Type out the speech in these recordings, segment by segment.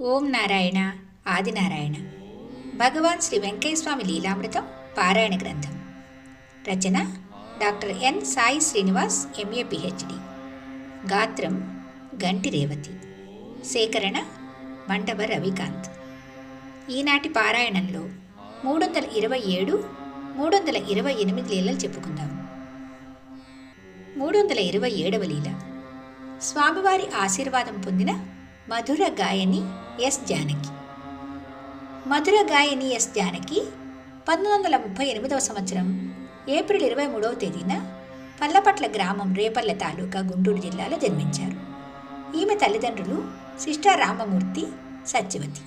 ఓం నారాయణ ఆదినారాయణ భగవాన్ శ్రీ వెంకయ్యస్వామి లీలామృతం పారాయణ గ్రంథం. రచన doctor N Sai Srinivas MA PhD. గాత్రం గంటి రేవతి. సేకరణ మండవ రవికాంత్. ఈనాటి పారాయణంలో మూడు వందల ఇరవై ఏడు మూడు వందల ఇరవై ఎనిమిది లీలలు చెప్పుకుందాం. మూడు వందల ఇరవై ఏడవ లీల. స్వామివారి ఆశీర్వాదం పొందిన మధుర గాయని ఎస్ జానకి. మధుర గాయని ఎస్ జానకి పంతొమ్మిది వందల ముప్పై ఎనిమిదవ సంవత్సరం ఏప్రిల్ ఇరవై మూడవ తేదీన పల్లపట్ల గ్రామం రేపల్లె తాలూకా గుంటూరు జిల్లాలో జన్మించారు. ఈమె తల్లిదండ్రులు సిస్టా రామమూర్తి సత్యవతి.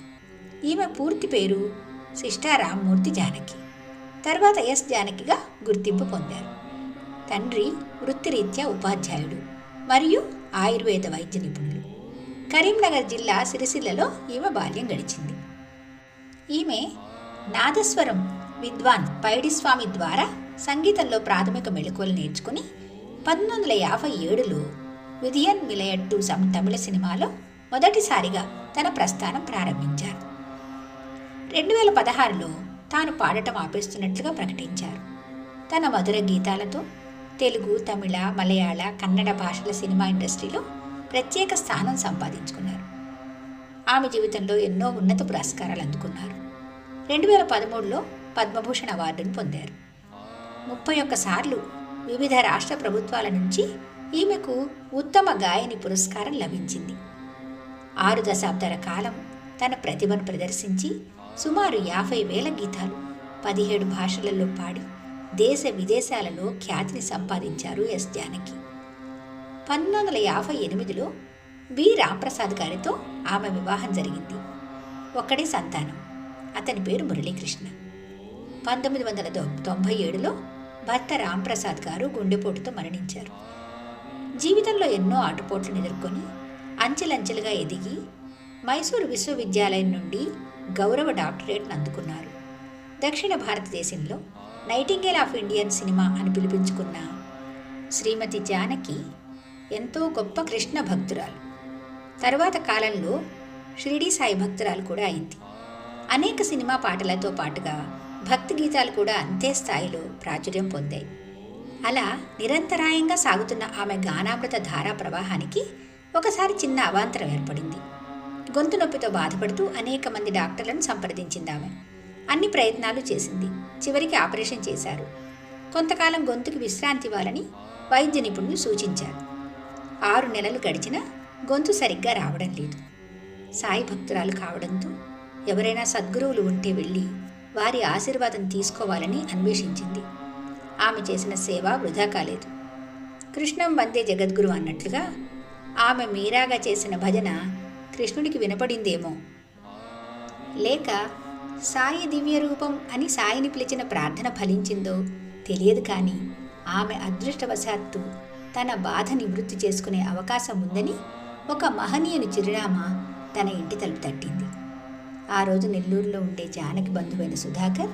ఈమె పూర్తి పేరు సిస్టా రామమూర్తి జానకి. తర్వాత ఎస్ జానకిగా గుర్తింపు పొందారు. తండ్రి వృత్తిరీత్యా ఉపాధ్యాయుడు మరియు ఆయుర్వేద వైద్య నిపుణులు. కరీంనగర్ జిల్లా సిరిసిల్లలో ఈమె బాల్యం గడిచింది. ఈమె నాదస్వరం విద్వాన్ పైడిస్వామి ద్వారా సంగీతంలో ప్రాథమిక మెళకువలు నేర్చుకుని పంతొమ్మిది వందల యాభై ఏడులో విధియన్ మిలయట్టు సమ్ తమిళ సినిమాలో మొదటిసారిగా తన ప్రస్థానం ప్రారంభించారు. రెండు వేల పదహారులో తాను పాడటం ఆపేస్తున్నట్లుగా ప్రకటించారు. తన మధుర గీతాలతో తెలుగు తమిళ మలయాళ కన్నడ భాషల సినిమా ఇండస్ట్రీలో ప్రత్యేక స్థానం సంపాదించుకున్నారు. ఆమె జీవితంలో ఎన్నో ఉన్నత పురస్కారాలు అందుకున్నారు. రెండు వేల పదమూడులో పద్మభూషణ్ అవార్డును పొందారు. ముప్పై ఒక్కసార్లు వివిధ రాష్ట్ర ప్రభుత్వాల నుంచి ఈమెకు ఉత్తమ గాయని పురస్కారం లభించింది. ఆరు దశాబ్దాల కాలం తన ప్రతిభను ప్రదర్శించి సుమారు యాభై వేల గీతాలు పదిహేడు భాషలలో పాడి దేశ విదేశాలలో ఖ్యాతిని సంపాదించారు ఎస్ జానకి. పంతొమ్మిది వందల యాభై ఎనిమిదిలో బి రాంప్రసాద్ గారితో ఆమె వివాహం జరిగింది. ఒక్కడే సంతానం. అతని పేరు మురళీకృష్ణ. పంతొమ్మిది వందల తొంభై ఏడులో భర్త రాంప్రసాద్ గారు గుండెపోటుతో మరణించారు. జీవితంలో ఎన్నో ఆటుపోట్లను ఎదుర్కొని అంచెలంచెలుగా ఎదిగి మైసూరు విశ్వవిద్యాలయం నుండి గౌరవ డాక్టరేట్ను అందుకున్నారు. దక్షిణ భారతదేశంలో నైటింగేల్ ఆఫ్ ఇండియన్ సినిమా అని పిలిపించుకున్న శ్రీమతి జానకి ఎంతో గొప్ప కృష్ణ భక్తురాలు. తరువాత కాలంలో షిరిడి సాయి భక్తురాలు కూడా అయింది. అనేక సినిమా పాటలతో పాటుగా భక్తి గీతాలు కూడా అంతే స్థాయిలో ప్రాచుర్యం పొందాయి. అలా నిరంతరాయంగా సాగుతున్న ఆమె గానామృత ధారా ప్రవాహానికి ఒకసారి చిన్న అవాంతరం ఏర్పడింది. గొంతు నొప్పితో బాధపడుతూ అనేక మంది డాక్టర్లను సంప్రదించింది ఆమె. అన్ని ప్రయత్నాలు చేసింది. చివరికి ఆపరేషన్ చేశారు. కొంతకాలం గొంతుకి విశ్రాంతి ఇవ్వాలని వైద్య నిపుణులు సూచించారు. ఆరు నెలలు గడిచినా గొంతు సరిగ్గా రావడం లేదు. సాయి భక్తురాలు కావడంతో ఎవరైనా సద్గురువులు ఉంటే వెళ్ళి వారి ఆశీర్వాదం తీసుకోవాలని అన్వేషించింది. ఆమె చేసిన సేవ వృధా కాలేదు. కృష్ణం వందే జగద్గురు అన్నట్లుగా ఆమె మీరాగా చేసిన భజన కృష్ణుడికి వినపడిందేమో. లేక సాయి దివ్య రూపం అని సాయిని పిలిచిన ప్రార్థన ఫలించిందో తెలియదు కానీ ఆమె అదృష్టవశాత్తు తన బాధ నివృత్తి చేసుకునే అవకాశం ఉందని ఒక మహనీయుని చిరునామా తన ఇంటి తలుపు తట్టింది. ఆ రోజు నెల్లూరులో ఉండే జానకి బంధువైన సుధాకర్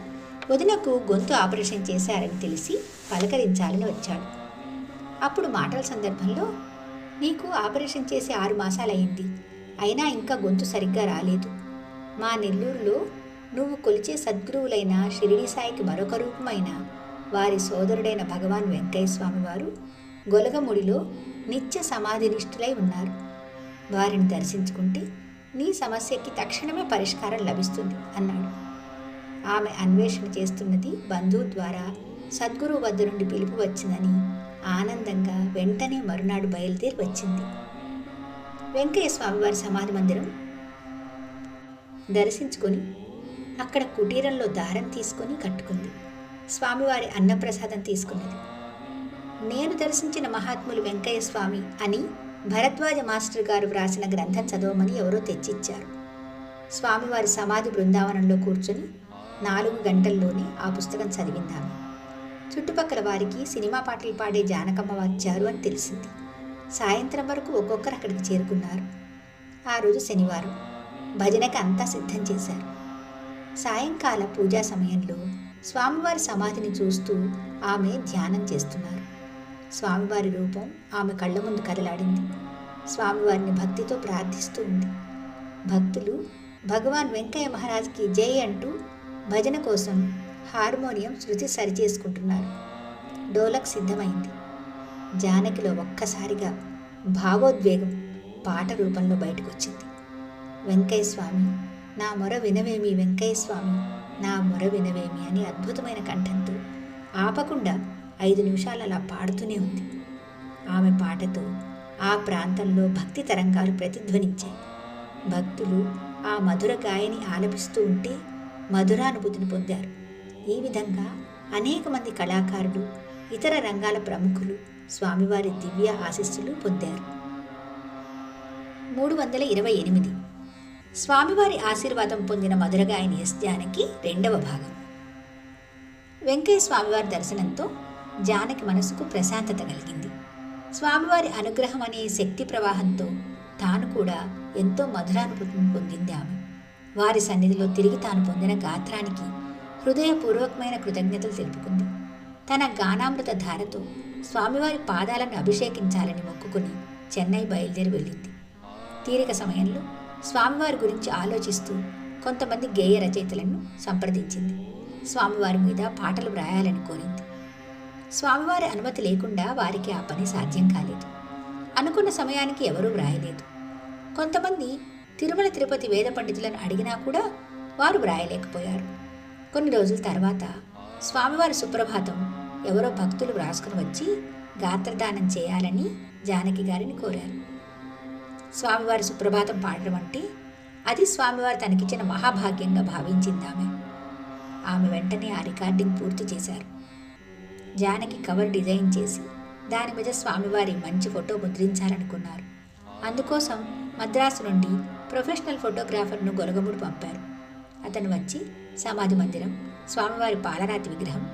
వదినకు గొంతు ఆపరేషన్ చేశారని తెలిసి పలకరించాలని వచ్చాడు. అప్పుడు మాటల సందర్భంలో నీకు ఆపరేషన్ చేసి ఆరు మాసాలయ్యింది. అయినా ఇంకా గొంతు సరిగ్గా రాలేదు. మా నెల్లూరులో నువ్వు కొలిచే సద్గురువులైన షిరిడి సాయికి మరొక రూపమైన వారి సోదరుడైన భగవాన్ వెంకయ్య స్వామి వారు గొలగముడిలో నిత్య సమాధినిష్ఠులై ఉన్నారు. వారిని దర్శించుకుంటే నీ సమస్యకి తక్షణమే పరిష్కారం లభిస్తుంది అన్నాడు. ఆమె అన్వేషణ చేస్తున్నది బంధువు ద్వారా సద్గురువు వద్ద నుండి పిలుపు వచ్చిందని ఆనందంగా వెంటనే మరునాడు బయలుదేరి వచ్చింది. వెంకయ్య స్వామివారి సమాధి మందిరం దర్శించుకొని అక్కడ కుటీరంలో దారం తీసుకొని కట్టుకుంది. స్వామివారి అన్నప్రసాదం తీసుకున్నది. నేను దర్శించిన మహాత్ములు వెంకయ్య స్వామి అని భరద్వాజ మాస్టర్ గారు వ్రాసిన గ్రంథం చదవమని ఎవరో తెచ్చిచ్చారు. స్వామివారి సమాధి బృందావనంలో కూర్చొని నాలుగు గంటల్లోనే ఆ పుస్తకం చదివిందామె చుట్టుపక్కల వారికి సినిమా పాటలు పాడే జానకమ్మ వచ్చారు అని తెలిసింది. సాయంత్రం వరకు ఒక్కొక్కరు అక్కడికి చేరుకున్నారు. ఆ రోజు శనివారం భజనకి అంతా సిద్ధం చేశారు. సాయంకాల పూజా సమయంలో స్వామివారి సమాధిని చూస్తూ ఆమె ధ్యానం చేస్తున్నారు. స్వామివారి రూపం ఆమె కళ్ళ ముందు కదలాడింది. స్వామివారిని భక్తితో ప్రార్థిస్తూ ఉంది. భక్తులు భగవాన్ వెంకయ్య మహారాజ్కి జై అంటూ భజన కోసం హార్మోనియం శృతి సరిచేసుకుంటున్నారు. డోలక్ సిద్ధమైంది. జానకిలో ఒక్కసారిగా భావోద్వేగం పాట రూపంలో బయటకొచ్చింది. వెంకయ్య స్వామి నా మొర వినవేమి? వెంకయ్య స్వామి నా మొర వినవేమి? అని అద్భుతమైన కంఠంతో ఆపకుండా ఐదు నిమిషాలు అలా పాడుతూనే ఉంది. ఆమె పాటతో ఆ ప్రాంతంలో భక్తి తరంగాలు ప్రతిధ్వనించాయి. భక్తులు ఆ మధుర గాయని ఆలపిస్తూ ఉంటే మధురానుభూతిని పొందారు. ఈ విధంగా అనేక మంది కళాకారులు ఇతర రంగాల ప్రముఖులు స్వామివారి దివ్య ఆశీస్సులు పొందారు. మూడు వందల ఇరవై ఎనిమిది. స్వామివారి ఆశీర్వాదం పొందిన మధురగాయని ఎస్ జానకి రెండవ భాగం. వెంకయ్య స్వామివారి దర్శనంతో జానకి మనసుకు ప్రశాంతత కలిగింది. స్వామివారి అనుగ్రహం అనే శక్తి ప్రవాహంతో తాను కూడా ఎంతో మధురానుభూతిని పొందింది ఆమె. వారి సన్నిధిలో తిరిగి తాను పొందిన గాత్రానికి హృదయపూర్వకమైన కృతజ్ఞతలు తెలుపుకుంది. తన గానామృత ధారతో స్వామివారి పాదాలను అభిషేకించాలని మొక్కుకుని చెన్నై బయలుదేరి వెళ్ళింది. తీరిక సమయంలో స్వామివారి గురించి ఆలోచిస్తూ కొంతమంది గేయ రచయితలను సంప్రదించింది. స్వామివారి మీద పాటలు వ్రాయాలని కోరింది. స్వామివారి అనుమతి లేకుండా వారికి ఆ పని సాధ్యం కాలేదు. అనుకున్న సమయానికి ఎవరూ వ్రాయలేదు. కొంతమంది తిరుమల తిరుపతి వేద పండితులను అడిగినా కూడా వారు వ్రాయలేకపోయారు. కొన్ని రోజుల తర్వాత స్వామివారి సుప్రభాతం ఎవరో భక్తులు వ్రాసుకుని వచ్చి గాత్రదానం చేయాలని జానకి గారిని కోరారు. స్వామివారి సుప్రభాతం పాడడం అంటే అది స్వామివారు తనకిచ్చిన మహాభాగ్యంగా భావించిందామె ఆమె వెంటనే ఆ రికార్డింగ్ పూర్తి చేశారు. జానకి కవర్ డిజైన్ చేసి దాని మీద స్వామివారి మంచి ఫోటో ముద్రించాలనుకున్నారు. అందుకోసం మద్రాసు నుండి ప్రొఫెషనల్ ఫోటోగ్రాఫర్ను గొలగముడు పంపారు. అతను వచ్చి సమాధి మందిరం స్వామివారి పాలరాతి విగ్రహం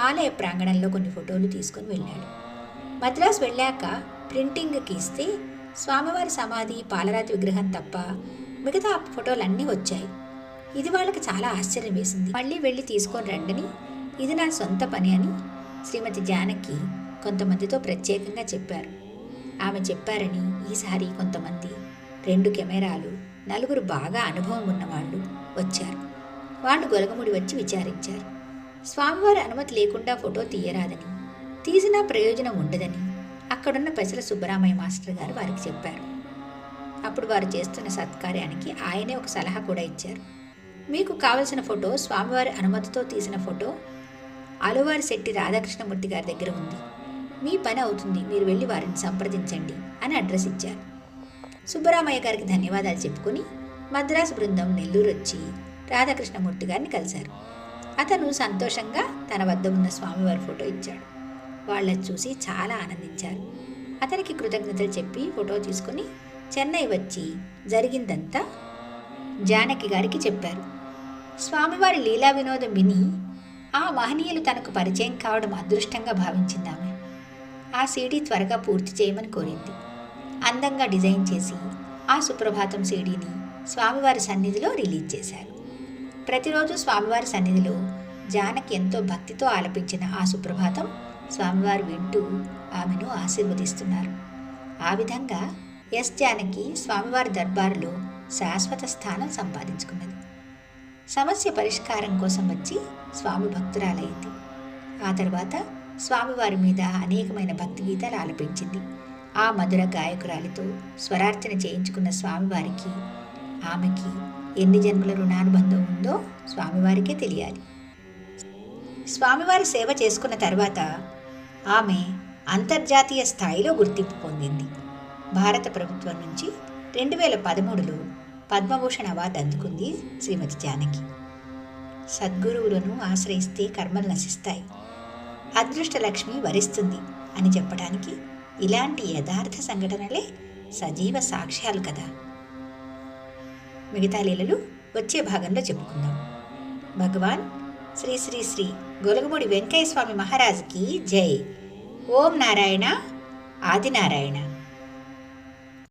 ఆలయ ప్రాంగణంలో కొన్ని ఫోటోలు తీసుకొని వెళ్ళాడు. మద్రాసు వెళ్ళాక ప్రింటింగ్కి ఇస్తే స్వామివారి సమాధి పాలరాతి విగ్రహం తప్ప మిగతా ఫోటోలన్నీ వచ్చాయి. ఇది వాళ్ళకి చాలా ఆశ్చర్యం వేసింది. మళ్ళీ వెళ్ళి తీసుకొని రండని ఇది నా సొంత పని అని శ్రీమతి జానకి కొంతమందితో ప్రత్యేకంగా చెప్పారు. ఆమె చెప్పారని ఈసారి కొంతమంది రెండు కెమెరాలు నలుగురు బాగా అనుభవం ఉన్నవాళ్ళు వచ్చారు. వాళ్ళు గొలగముడి వచ్చి విచారించారు. స్వామివారి అనుమతి లేకుండా ఫోటో తీయరాదని తీసినా ప్రయోజనం ఉండదని అక్కడున్న పెసల సుబ్బరామయ్య మాస్టర్ గారు వారికి చెప్పారు. అప్పుడు వారు చేస్తున్న సత్కార్యానికి ఆయనే ఒక సలహా కూడా ఇచ్చారు. మీకు కావలసిన ఫోటో స్వామివారి అనుమతితో తీసిన ఫోటో అలువారి శెట్టి రాధాకృష్ణమూర్తి గారి దగ్గర ఉంది. మీ పని అవుతుంది మీరు వెళ్ళి వారిని సంప్రదించండి అని అడ్రస్ ఇచ్చారు. సుబ్బరామయ్య గారికి ధన్యవాదాలు చెప్పుకొని మద్రాసు బృందం నెల్లూరు వచ్చి రాధాకృష్ణమూర్తి గారిని కలిశారు. అతను సంతోషంగా తన వద్ద ఉన్న స్వామివారి ఫోటో ఇచ్చాడు. వాళ్ళని చూసి చాలా ఆనందించారు. అతనికి కృతజ్ఞతలు చెప్పి ఫోటో తీసుకుని చెన్నై వచ్చి జరిగిందంతా జానకి గారికి చెప్పారు. స్వామివారి లీలా వినోదం విని ఆ మహనీయులు తనకు పరిచయం కావడం అదృష్టంగా భావించింది ఆమె. ఆ సీడీ త్వరగా పూర్తి చేయమని కోరింది. అందంగా డిజైన్ చేసి ఆ సుప్రభాతం సీడీని స్వామివారి సన్నిధిలో రిలీజ్ చేశారు. ప్రతిరోజు స్వామివారి సన్నిధిలో జానకి ఎంతో భక్తితో ఆలపించిన ఆ సుప్రభాతం స్వామివారు వింటూ ఆమెను ఆశీర్వదిస్తున్నారు. ఆ విధంగా ఎస్ జానకి స్వామివారి దర్బారులో శాశ్వత స్థానం సంపాదించుకున్నది. సమస్య పరిష్కారం కోసం వచ్చి స్వామి భక్తురాలైంది. ఆ తర్వాత స్వామివారి మీద అనేకమైన భక్తి గీతాలు ఆలపించింది. ఆ మధుర గాయకురాలితో స్వరార్చన చేయించుకున్న స్వామివారికి ఆమెకి ఎన్ని జన్మల రుణానుబంధం ఉందో స్వామివారికే తెలియాలి. స్వామివారి సేవ చేసుకున్న తర్వాత ఆమె అంతర్జాతీయ స్థాయిలో గుర్తింపు పొందింది. భారత ప్రభుత్వం నుంచి రెండు వేల పదమూడులో పద్మభూషణ అవార్డు అందుకుంది శ్రీమతి జానకి. సద్గురువులను ఆశ్రయిస్తే కర్మలు నశిస్తాయి. అదృష్టలక్ష్మి వరిస్తుంది అని చెప్పడానికి ఇలాంటి యథార్థ సంఘటనలే సజీవ సాక్ష్యాలు కదా. మిగతా లీలలు వచ్చే భాగంలో చెప్పుకుందాం. భగవాన్ శ్రీ శ్రీ శ్రీ గొలగముడి వెంకయ్య స్వామి మహారాజ్కి జై. ఓం నారాయణ ఆదినారాయణ.